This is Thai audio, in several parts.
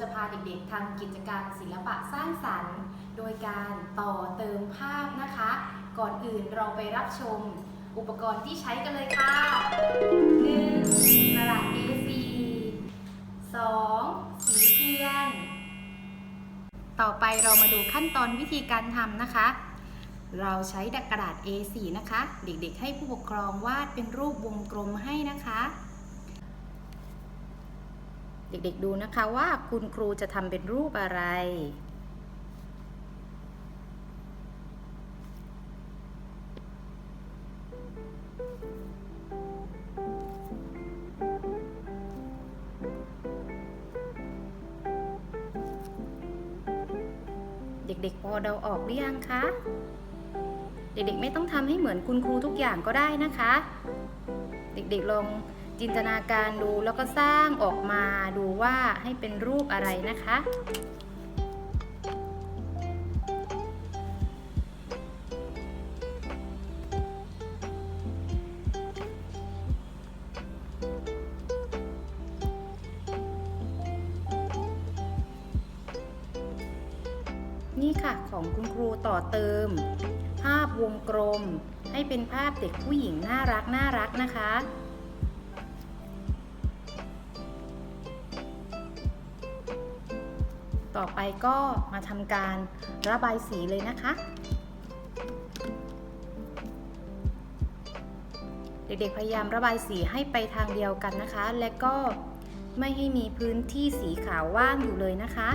จะพาเด็กๆทำกิจกรรมศิลปะสร้างสรรค์ โดยการต่อเติมภาพนะคะ ก่อนอื่นเราไปรับชมอุปกรณ์ที่ใช้กันเลยค่ะ 1. กระดาษ A4 2. สีเทียน ต่อไปเรามาดูขั้นตอนวิธีการทำนะคะ เราใช้กระดาษ A4 นะคะ เด็กๆให้ผู้ปกครองวาดเป็นรูปวงกลมให้นะคะ เด็กๆดูนะคะว่าคุณครูจะทำเป็นรูปอะไร เด็กๆพอเดาออกหรือยังคะ เด็กๆไม่ต้องทำให้เหมือนคุณครูทุกอย่างก็ได้นะคะ เด็กๆลอง จินตนาการดูแล้วก็สร้างออกมาดูว่าให้เป็นรูปอะไรนะคะ นี่ค่ะของคุณครูต่อเติม ภาพวงกลม ให้เป็นภาพเด็กผู้หญิงน่ารักน่ารักนะคะ ต่อไปก็มาทำการระบายสีเลยนะคะ เด็กๆพยายามระบายสีให้ไปทางเดียวกันนะคะ และก็ไม่ให้มีพื้นที่สีขาวว่างอยู่เลยนะคะ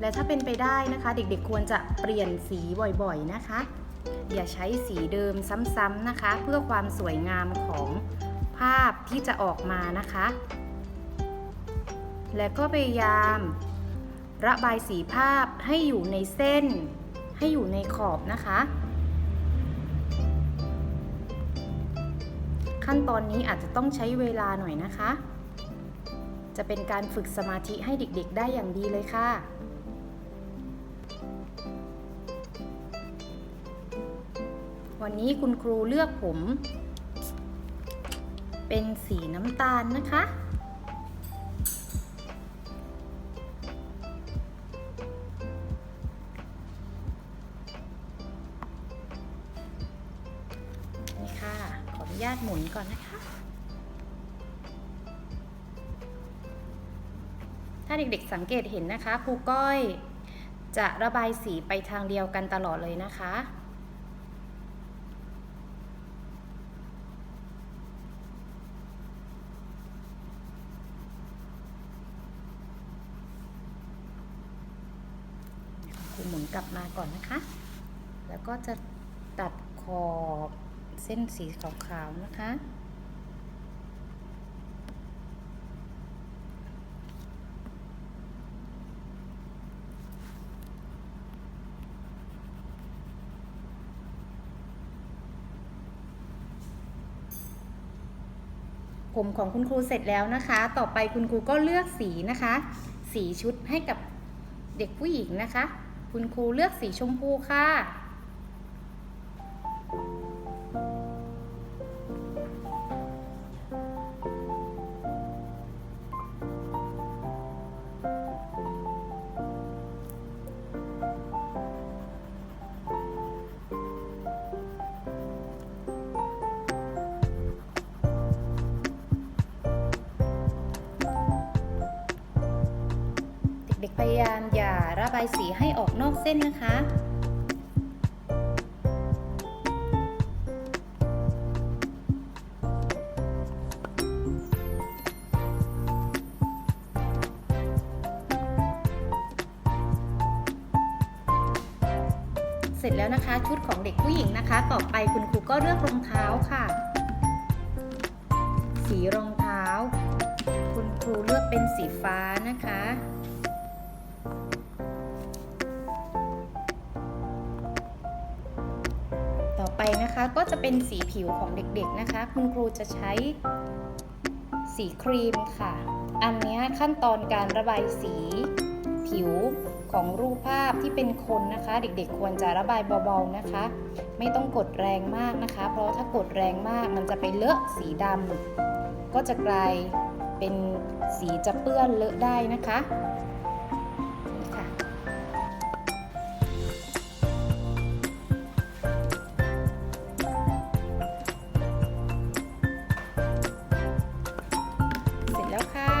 และถ้าเป็นไปได้นะคะ เด็กๆควรจะเปลี่ยนสีบ่อยๆนะคะ อย่าใช้สีเดิมซ้ำๆนะคะ เพื่อความสวยงามของ ภาพที่จะออกมานะคะ และก็พยายาม ระบายสีภาพให้อยู่ในเส้น ให้อยู่ในขอบนะคะ ขั้นตอนนี้อาจจะต้องใช้เวลาหน่อยนะคะ จะเป็นการฝึกสมาธิให้เด็กๆ ได้อย่างดีเลยค่ะวันนี้คุณครูเลือกผม เป็นสีน้ำตาลนะคะ นี่ค่ะ ขออนุญาตหมุนก่อนนะคะ ถ้าเด็กๆสังเกตเห็นนะคะครูก้อยจะระบายสีไปทางเดียวกันตลอดเลยนะคะ ครูหมุน กลับมาก่อนนะคะ แล้วก็จะตัดขอบเส้นสีขาวๆนะคะ ผมของคุณครูเสร็จแล้วนะคะ ต่อไปคุณครูก็เลือกสีนะคะ สีชุดให้กับเด็กผู้หญิงนะคะ คุณครูเลือกสีชมพูค่ะ ด็กๆพยายามอย่าระบายสีให้ออกนอกเส้นนะคะ เสร็จแล้วนะคะชุดของเด็กผู้หญิงนะคะ ต่อไปคุณครูก็เลือกรองเท้าค่ะ สีรองเท้า คุณครูเลือกเป็นสีฟ้านะคะ นะคะ ก็จะเป็นสีผิวของเด็กๆนะคะ คุณครูจะใช้สีครีมค่ะ อันนี้ขั้นตอนการระบายสีผิวของรูปภาพที่เป็นคนนะคะ เด็กๆ ควรจะระบายเบาๆนะคะ ไม่ต้องกดแรงมากนะคะ เพราะถ้ากดแรงมากมันจะไปเลอะสีดำก็จะกลายเป็นสีจะเปื้อนเลอะได้นะคะ แล้วค่ะ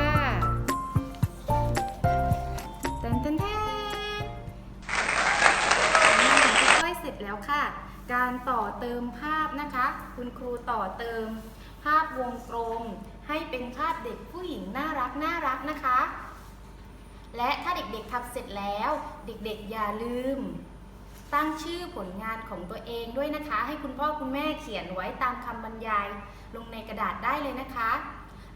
แตนแตนแตนค่อยเสร็จแล้วค่ะ การต่อเติมภาพนะคะ คุณครูต่อเติม ภาพวงกลมให้เป็นภาพเด็กผู้หญิงน่ารักน่ารักนะคะ และถ้าเด็กๆทำเสร็จแล้ว เด็กๆอย่าลืม ตั้งชื่อผลงานของตัวเองด้วยนะคะ ให้คุณพ่อคุณแม่เขียนไว้ตามคำบรรยายลงในกระดาษได้เลยนะคะ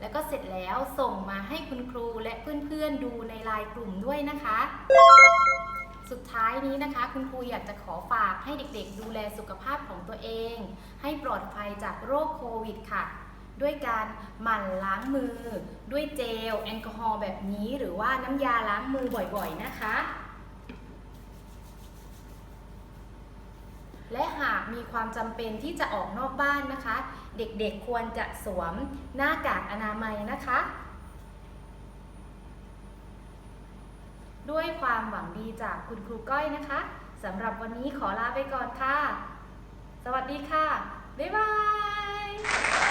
แล้วก็เสร็จแล้วส่งมาให้คุณครูและเพื่อนๆดูในไลน์กลุ่มด้วยนะคะ สุดท้ายนี้นะคะ คุณครูอยากจะขอฝากให้เด็กๆ ดูแลสุขภาพของตัวเอง ให้ปลอดภัยจากโรคโควิดค่ะ ด้วยการหมั่นล้างมือ ด้วยเจลแอลกอฮอล์แบบนี้ หรือว่าน้ำยาล้างมือบ่อยๆนะคะ และหากมีความจำเป็นที่จะออกนอกบ้านนะคะ เด็กๆควรจะสวมหน้ากากอนามัยนะคะ ด้วยความหวังดีจากคุณครูก้อยนะคะสำหรับวันนี้ขอลาไปก่อนค่ะ สวัสดีค่ะ บ๊ายบาย